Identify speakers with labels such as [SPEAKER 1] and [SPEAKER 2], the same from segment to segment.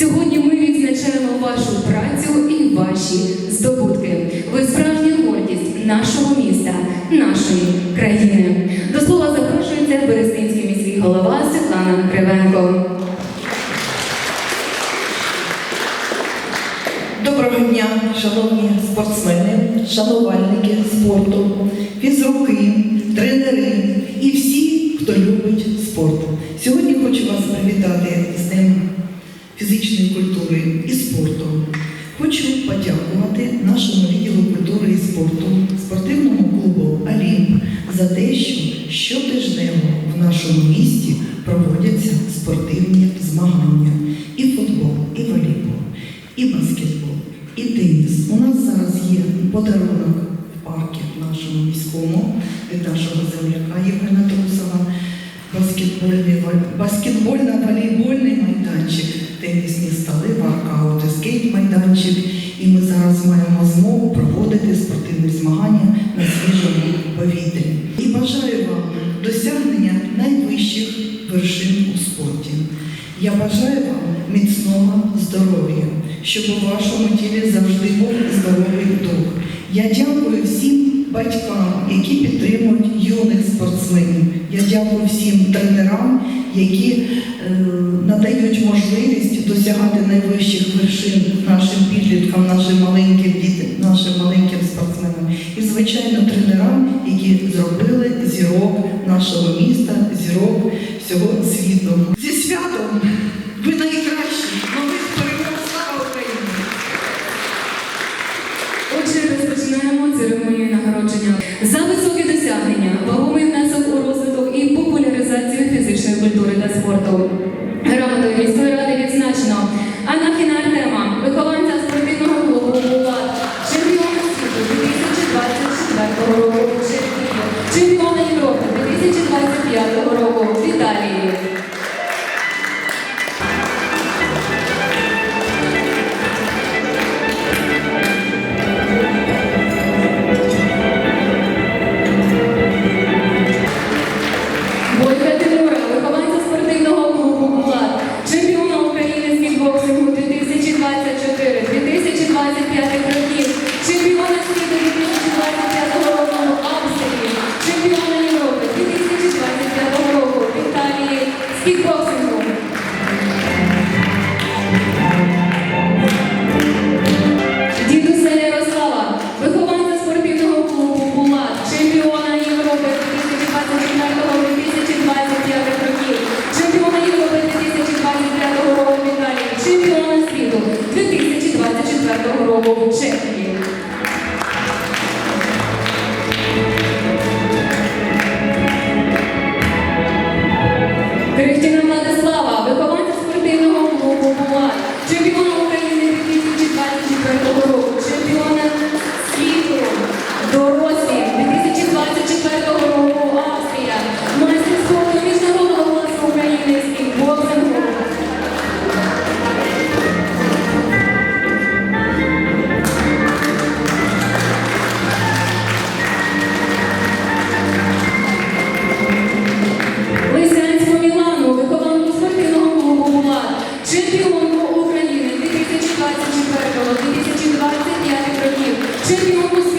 [SPEAKER 1] Сьогодні ми відзначаємо вашу працю і ваші здобутки. Ви справжня гордість нашого міста, нашої країни. До слова запрошується Берестинський міський голова Світлана Кривенко.
[SPEAKER 2] Доброго дня, шановні спортсмени, шанувальники спорту, фізрук спорту спортивному клубу Олімп за те, що щотижнево в нашому місті проводяться спортивні змагання і футбол, і волейбол, і баскетбол. Я бажаю вам міцного здоров'я, щоб у вашому тілі завжди був здоровий дух. Я дякую всім батькам, які підтримують юних спортсменів. Я дякую всім тренерам, які е, надають можливість досягати найвищих вершин нашим підліткам, нашим маленьким дітям, нашим маленьким спортсменам. І, звичайно, тренерам, які зробили зірок нашого міста, зірок всього світу святом! Ви найкращі!
[SPEAKER 1] Senhor nos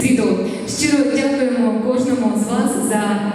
[SPEAKER 1] світу. Щиро дякуємо кожному з вас за